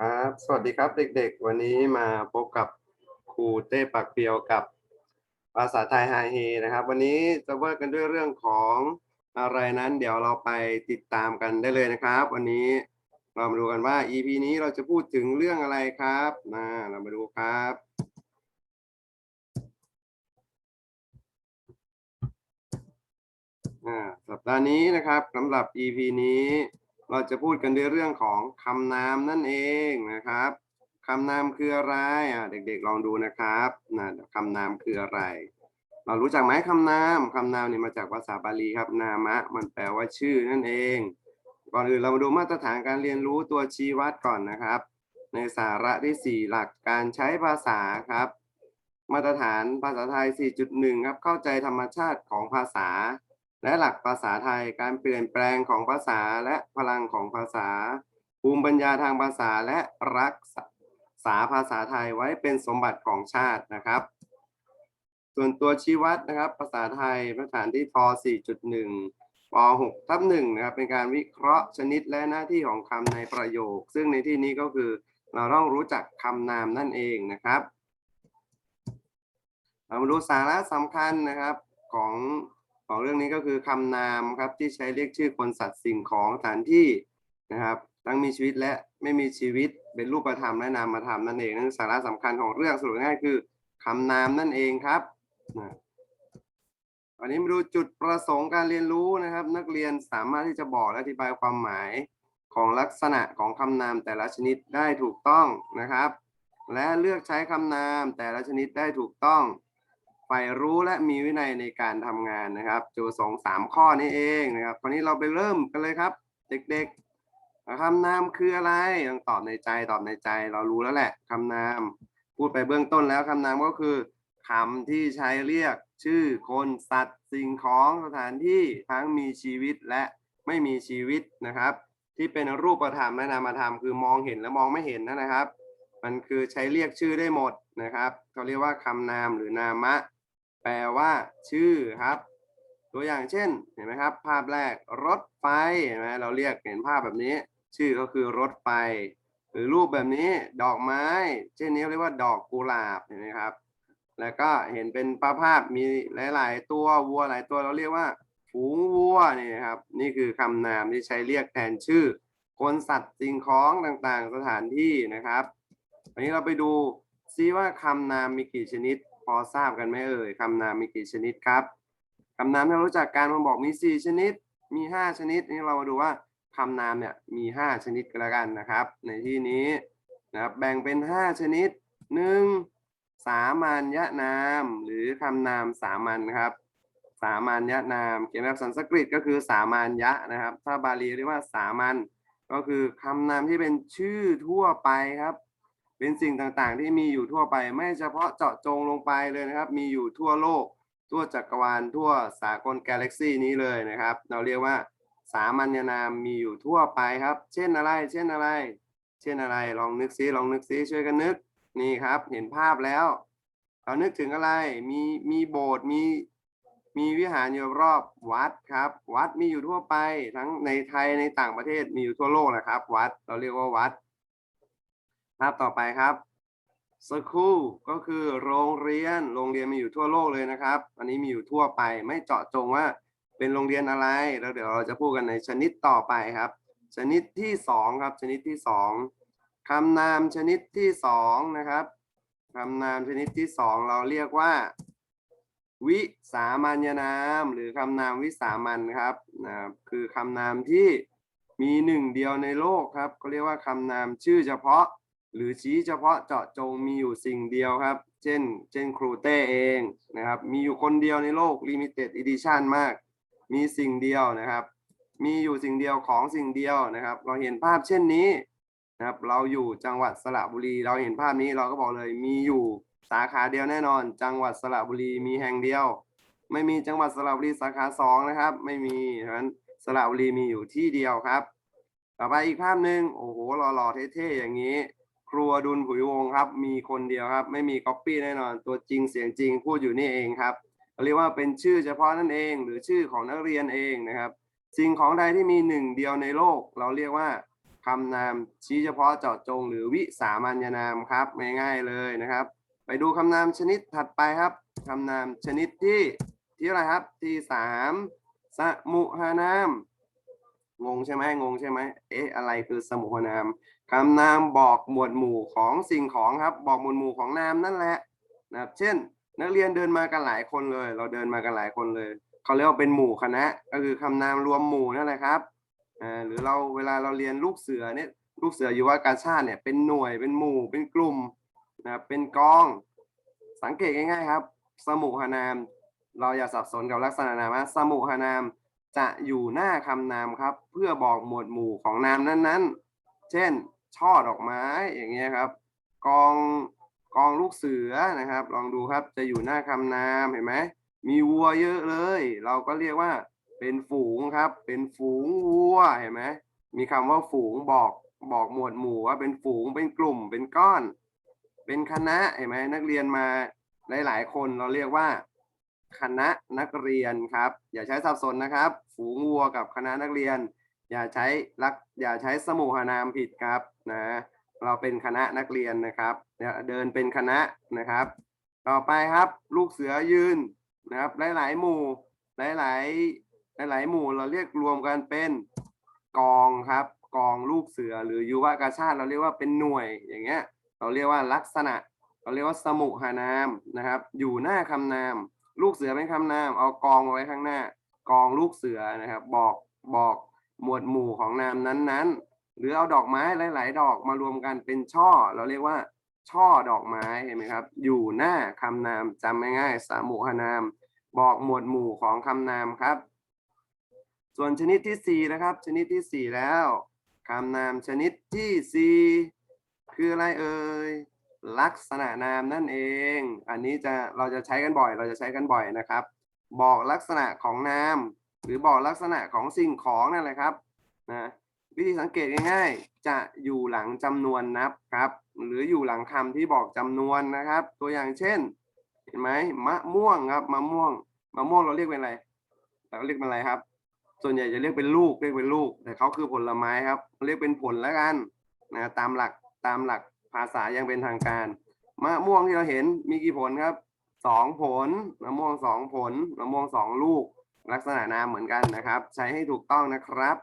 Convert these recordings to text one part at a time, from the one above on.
ครับ สวัสดีครับเด็กๆ วันนี้มาพบกับครูเต้ปากเปียวกับภาษาไทยไฮเฮนะครับ วันนี้จะว่ากันด้วยเรื่องของอะไรนั้น เดี๋ยวเราไปติดตามกันได้เลยนะครับ วันนี้เรามาดูกันว่า EP นี้เราจะพูดถึงเรื่องอะไรครับนะเรามาดูครับอ่าสัปดาห์นี้นะครับสำหรับ EP นี้ เราจะพูดกันด้วยเรื่องของคำนามนั่นเองนะครับคำนามคืออะไรอ่าเด็กๆลองดูนะครับนะคำนามคืออะไร เรารู้จักไหมคำนามคำนามนี่มาจากภาษาบาลีครับ นามะ มันแปลว่าชื่อนั่นเอง ก่อนอื่นเรามาดูมาตรฐานการเรียนรู้ตัวชี้วัดก่อนนะครับ ในสาระที่ 4 หลักการใช้ภาษาครับ มาตรฐานภาษาไทย 4.1 ครับ เข้าใจธรรมชาติของภาษา และหลักภาษาไทยการเปลี่ยนแปลงของภาษาและพลังของภาษา ภูมิปัญญาทางภาษาและรักษาภาษาไทยไว้เป็นสมบัติของชาตินะครับ ส่วนตัวชี้วัดนะครับ ภาษาไทยมาตรฐานที่ท 4.1ป6ทับ1นะครับเป็นการวิเคราะห์ชนิดและหน้าที่ของคำในประโยค ซึ่งในที่นี้ก็คือเราต้องรู้จักคำนามนั่นเองนะครับเรามาดูสาระสำคัญนะครับของ ของเรื่องนี้ก็คือคำนามครับที่ใช้เรียกชื่อคนสัตว์สิ่งของสถานที่นะครับทั้งมีชีวิตและไม่มีชีวิตเป็นรูปธรรมและนามธรรมนั่นเองนั่นสาระสำคัญของเรื่องสรุปง่ายคือคำนามนั่นเองครับนะวันนี้มาดูจุดประสงค์การเรียนรู้นะครับ นักเรียนสามารถที่จะบอกและอธิบายความหมายของลักษณะของคำนามแต่ละชนิดได้ถูกต้องนะครับ และเลือกใช้คำนามแต่ละชนิดได้ถูกต้อง ใฝ่รู้และมีวินัยในการทำงานนะครับโจสองสามข้อนี้เองนะครับคราวนี้เราไปเริ่มกันเลยครับ เด็กๆคำนามคืออะไรต้องตอบในใจตอบในใจเรารู้แล้วแหละคำนาม พูดไปเบื้องต้นแล้วคำนามก็คือคำที่ใช้เรียกชื่อคนสัตว์สิ่งของสถานที่ทั้งมีชีวิตและไม่มีชีวิตนะครับ ที่เป็นรูปธรรมและนามธรรมคือมองเห็นและมองไม่เห็นนะครับ มันคือใช้เรียกชื่อได้หมดนะครับเขาเรียกว่าคำนามหรือนามะ แปลว่า ชื่อครับ ตัวอย่างเช่นเห็นไหมครับ ภาพแรกรถไฟเห็นไหมเราเรียกเห็นภาพแบบนี้ ชื่อก็คือรถไฟหรือรูปแบบนี้ดอกไม้ เช่นนี้เรียกว่าดอกกุหลาบเห็นไหมครับ แล้วก็เห็นเป็นภาพภาพมีหลาย ๆ ตัววัวหลายตัวเราเรียกว่าฝูงวัวนี่ครับ นี่คือคำนามที่ใช้เรียกแทนชื่อ คนสัตว์สิ่งของต่างๆ สถานที่นะครับวันนี้เราไปดูซิว่าคำนามมีกี่ชนิด พอทราบกันไหมเอ่ยคำนามมีกี่ชนิดครับคำนามที่เรารู้จักการมันบอกมีสี่ชนิด มีห้าชนิด นี่เรามาดูว่าคำนามเนี่ยมีห้าชนิดกันแล้วกันนะครับ ในที่นี้นะครับแบ่งเป็นห้าชนิดหนึ่งสามัญญนาม หรือคำนามสามัญครับ สามัญญนาม เขียนแบบสันสกฤตก็คือสามัญญะนะครับ ถ้าบาลีเรียกว่าสามัญก็คือคำนามที่เป็นชื่อทั่วไปครับ เป็นสิ่งต่างๆ ที่มีอยู่ทั่วไปไม่เฉพาะเจาะจงลงไปเลยนะครับ มีอยู่ทั่วโลก ทั่วจักรวาลทั่วสากลกาแล็กซีนี้เลยนะครับ เราเรียกว่าสามัญนามมีอยู่ทั่วไปครับ เช่นอะไร เช่นอะไร เช่นอะไร ลองนึกซิลองนึกซิช่วยกันนึกนี่ครับ เห็นภาพแล้วเรานึกถึงอะไร มีมีโบสถ์มีมีวิหารอยู่รอบวัดครับ วัดมีอยู่ทั่วไปทั้งในไทยในต่างประเทศมีอยู่ทั่วโลกนะครับ วัดเราเรียกว่าวัดาพต่อไปครับสคูลก็คือโรงเรียน โรงเรียนมีอยู่ทั่วโลกเลยนะครับ อันนี้มีอยู่ทั่วไป ไม่เจาะจงว่าเป็นโรงเรียนอะไร แล้วเดี๋ยวเราจะพูดกันในชนิดต่อไปครับ ชนิดที่สองครับ ชนิดที่สองคำนามชนิดที่สองนะครับคำนามชนิดที่สองเราเรียกว่า วิสามัญนาม หรือคำนามวิสามัญครับนะครับคือคำนามที่มีหนึ่งเดียวในโลกครับเขาเรียกว่าคำนามชื่อเฉพาะ หรือชี้เฉพาะเจาะจงมีอยู่สิ่งเดียวครับ เช่น เช่นครูเต้เองนะครับ มีอยู่คนเดียวในโลก limited edition มาก มีสิ่งเดียวนะครับ มีอยู่สิ่งเดียวของสิ่งเดียวนะครับ เราเห็นภาพเช่นนี้นะครับ เราอยู่จังหวัดสระบุรี เราเห็นภาพนี้เราก็บอกเลย มีอยู่สาขาเดียวแน่นอน จังหวัดสระบุรีมีแห่งเดียว ไม่มีจังหวัดสระบุรีสาขาสองนะครับ ไม่มีฉะนั้นสระบุรีมีอยู่ที่เดียวครับ ต่อไปอีกภาพหนึ่งโอ้โหหล่อๆเท่ๆอย่างนี้ ครัวดุลผุยวงครับ มีคนเดียวครับ ไม่มีก๊อปปี้แน่นอน ตัวจริงเสียงจริงพูดอยู่นี่เองครับเราเรียกว่าเป็นชื่อเฉพาะนั่นเอง หรือชื่อของนักเรียนเองนะครับ สิ่งของใดที่มีหนึ่งเดียวในโลก เราเรียกว่าคำนามชี้เฉพาะเจาะจง หรือวิสามัญนามครับง่ายๆเลยนะครับ ไปดูคำนามชนิดถัดไปครับคำนามชนิดที่ที่อะไรครับที่สามสมุหานาม งงใช่ไหมงงใช่ไหมเอ๊ะอะไรคือสมุหนามคำนามบอกหมวดหมู่ของสิ่งของครับ บอกหมวดหมู่ของนามนั่นแหละนะครับ เช่น นักเรียนเดินมากันหลายคนเลย เราเดินมากันหลายคนเลยเขาเรียกว่าเป็นหมู่คณะ ก็คือคำนามรวมหมู่นั่นแหละครับอ่าหรือเราเวลาเราเรียนลูกเสือเนี่ยลูกเสืออยู่ว่าการชาติเนี่ยเป็นหน่วยเป็นหมู่เป็นกลุ่มนะครับเป็นกอง สังเกตง่ายๆครับ สมุหนาม เราอย่าสับสนกับลักษณะนามะสมุหนาม จะอยู่หน้าคำนามครับ เพื่อบอกหมวดหมู่ของนามนั้นๆ เช่น ช่อดอกไม้อย่างเงี้ยครับ กองกองลูกเสือนะครับ ลองดูครับจะอยู่หน้าคำนามเห็นไหมมีวัวเยอะเลย เราก็เรียกว่า เป็นฝูงครับ เป็นฝูงวัวเห็นไหมมีคำว่าฝูงบอกบอกหมวดหมู่ว่าเป็นฝูงเป็นกลุ่มเป็นก้อน เป็นคณะเห็นไหมนักเรียนมาหลาย ๆ คนเราเรียกว่า คณะนักเรียนครับ อย่าใช้สับสนนะครับ ฝูงวัวกับคณะนักเรียน อย่าใช้ลักอย่าใช้สมุหนามผิดครับนะเราเป็นคณะนักเรียนนะครับเนี่ยเดินเป็นคณะนะครับ ต่อไปครับ ลูกเสือยืนนะครับ หลาย ๆ หมู่ หลาย ๆ หลาย ๆ หมู่เราเรียกรวมกันเป็นกองครับกองลูกเสือหรือยุวกาชาติเราเรียกว่าเป็นหน่วยอย่างเงี้ย เราเรียกว่าลักษณะ เราเรียกว่าสมุหานามนะครับ อยู่หน้าคำนาม ลูกเสือเป็นคำนาม เอากองมาไว้ข้างหน้า กองลูกเสือนะครับ บอกบอกหมวดหมู่ของนามนั้นๆ หรือเอาดอกไม้หลาย ๆ ดอกมารวมกันเป็นช่อ เราเรียกว่า ช่อดอกไม้เห็นไหมครับ อยู่หน้าคำนามจำง่ายๆสามุหนาม บอกหมวดหมู่ของคำนามครับ ส่วนชนิดที่สี่นะครับ ชนิดที่สี่แล้วคำนามชนิดที่สี่คืออะไรเอ่ย ลักษณะนามนั่นเอง อันนี้จะเราจะใช้กันบ่อย เราจะใช้กันบ่อยนะครับ บอกลักษณะของนาม หรือบอกลักษณะของสิ่งของนั่นแหละครับนะวิธีสังเกตง่ายๆ จะอยู่หลังจำนวนนับครับ หรืออยู่หลังคำที่บอกจำนวนนะครับ ตัวอย่างเช่น เห็นไหมมะม่วงครับมะม่วงมะม่วงเราเรียกเป็นอะไร เราเรียกเป็นอะไรครับ ส่วนใหญ่จะเรียกเป็นลูกเรียกเป็นลูก แต่เขาคือผลไม้ครับ เรียกเป็นผลแล้วกันนะตามหลักตามหลัก ภาษายังเป็นทางการ มะม่วงที่เราเห็นมีกี่ผลครับสองผลมะม่วงสองผลมะม่วงสองลูก ลักษณะนามเหมือนกันนะครับ ใช้ให้ถูกต้องนะครับ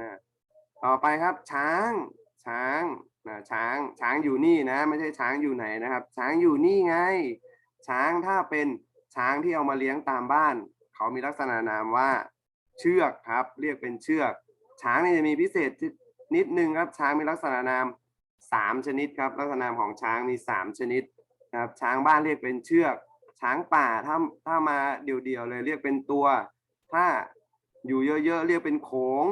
นะต่อไปครับช้าง ช้างนะช้างช้างอยู่นี่นะ ไม่ใช่ช้างอยู่ไหนนะครับ ช้างอยู่นี่ไง ช้างถ้าเป็นช้างที่เอามาเลี้ยงตามบ้าน เขามีลักษณะนามว่า เชือกครับ เรียกเป็นเชือก ช้างนี่จะมีพิเศษนิดนึงครับ ช้างมีลักษณะนาม สามชนิดครับ ลักษณะของช้างมีสามชนิดนะครับช้างบ้านเรียกเป็นเชือก ช้างป่าถ้าถ้ามาเดี่ยวๆเลยเรียกเป็นตัว ถ้าอยู่เยอะๆเรียกเป็นโขง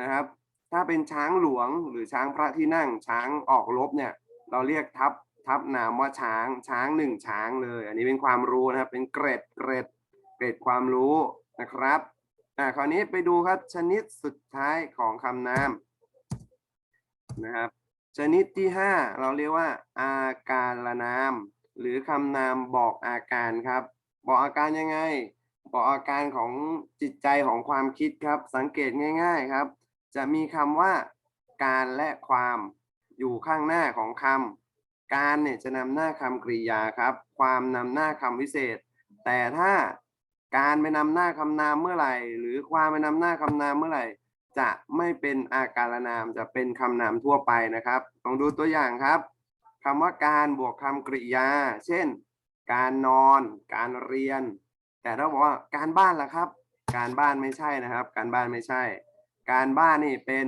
นะครับ ถ้าเป็นช้างหลวงหรือช้างพระที่นั่งช้างออกรบเนี่ยเราเรียกทับทับนามว่าช้างช้างหนึ่งช้างเลย อันนี้เป็นความรู้นะครับเป็นเกรดเกรดเกรดความรู้นะครับอ่าคราวนี้ไปดูครับชนิดสุดท้ายของคำนามนะครับ ชนิดที่ห้าเราเรียกว่า อาการละนาม หรือคำนามบอกอาการครับ บอกอาการยังไง บอกอาการของจิตใจของความคิดครับ สังเกตง่าย ๆครับ จะมีคำว่าการและความอยู่ข้างหน้าของคำการเนี่ยจะนำหน้าคำกริยาครับ ความนำหน้าคำวิเศษ แต่ถ้าการไปนำหน้าคำนามเมื่อไหร่ หรือความไปนำหน้าคำนามเมื่อไหร่ จะไม่เป็นอาการนามจะเป็นคำนามทั่วไปนะครับลองดูตัวอย่างครับคำว่าการบวกคำกริยา เช่น การนอน การเรียน แต่ถ้าบอกว่าการบ้านล่ะครับ การบ้านไม่ใช่นะครับ การบ้านไม่ใช่ การบ้านนี่เป็น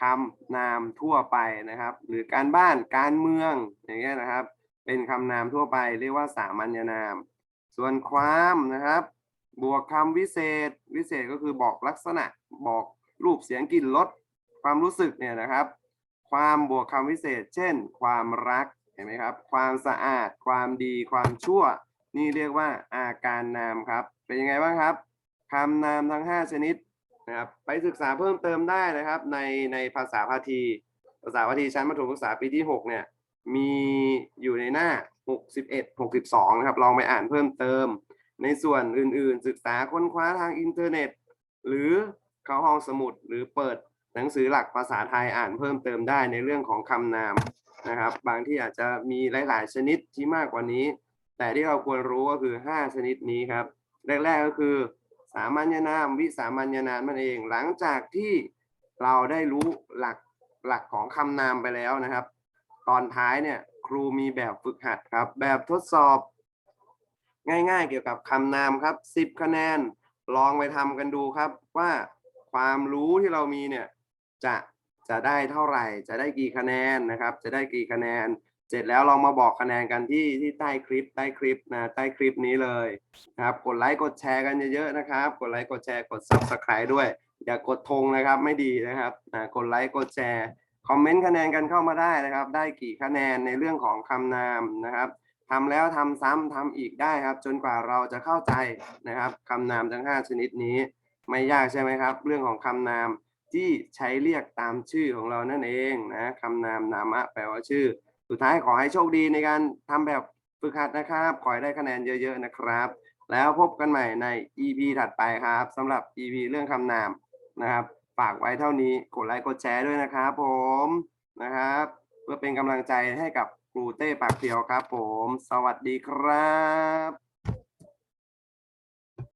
คำนามทั่วไปนะครับ หรือการบ้านการเมืองอย่างเงี้ยนะครับ เป็นคำนามทั่วไป เรียกว่าสามัญนาม ส่วนความนะครับ บวกคำวิเศษ วิเศษก็คือบอกลักษณะบอก รูปเสียงกลิ่นรสความรู้สึกเนี่ยนะครับ ความบวกคำวิเศษ เช่น ความรักเห็นไหมครับ ความสะอาด ความดี ความชั่ว นี่เรียกว่าอาการนามครับ เป็นยังไงบ้างครับคำนามทั้ง 5 ชนิดนะครับไปศึกษาเพิ่มเติมได้นะครับ ในในภาษาพาที ภาษาพาทีชั้นประถมศึกษาปีที่ 6 เนี่ยมีอยู่ในหน้า 61 62 นะครับ ลองไปอ่านเพิ่มเติม ในส่วนอื่นๆ ศึกษาค้นคว้าทางอินเทอร์เน็ต หรือ เข้าห้องสมุด หรือเปิดหนังสือหลักภาษาไทยอ่านเพิ่มเติมได้ในเรื่องของคำนามนะครับ บางที่อาจจะมีหลาย ๆ ชนิดที่มากกว่านี้ แต่ที่เราควรรู้ก็คือ 5 ชนิดนี้ครับ แรก ๆ ก็คือ สามัญนาม วิสามัญนามนั่นเอง หลังจากที่เราได้รู้หลักหลักของคำนามไปแล้วนะครับ ตอนท้ายเนี่ยครูมีแบบฝึกหัดครับ แบบทดสอบ ง่าย ๆ เกี่ยวกับคำนามครับ 10 คะแนน ลองไปทำกันดูครับว่า ความรู้ที่เรามีเนี่ยจะจะได้เท่าไหร่ จะได้กี่คะแนนนะครับ จะได้กี่คะแนน เสร็จแล้วลองมาบอกคะแนนกันที่ที่ใต้คลิปใต้คลิปนะใต้คลิปนี้เลยนะครับ กดไลค์กดแชร์กันเยอะๆนะครับ กดไลค์กดแชร์กด subscribe ด้วย อย่ากดธงนะครับไม่ดีนะครับนะกดไลค์กดแชร์คอมเมนต์คะแนนกันเข้ามาได้นะครับ ได้กี่คะแนนในเรื่องของคำนามนะครับทำแล้วทำซ้ำทำอีกได้ครับ จนกว่าเราจะเข้าใจนะครับคำนามทั้ง 5 ชนิดนี้ ไม่ยากใช่ไหมครับ เรื่องของคำนามที่ใช้เรียกตามชื่อของเรานั่นเองนะคำนามนามะแปลว่าชื่อ สุดท้ายขอให้โชคดีในการทำแบบฝึกหัดนะครับ ขอให้ได้คะแนนเยอะ ๆนะครับ แล้วพบกันใหม่ใน EP ถัดไปครับสำหรับ EP เรื่องคำนามนะครับ ฝากไว้เท่านี้กดไลค์กดแชร์ด้วยนะครับผมนะครับ เพื่อเป็นกำลังใจให้กับครูเต้ปากเพียวครับผม สวัสดีครับ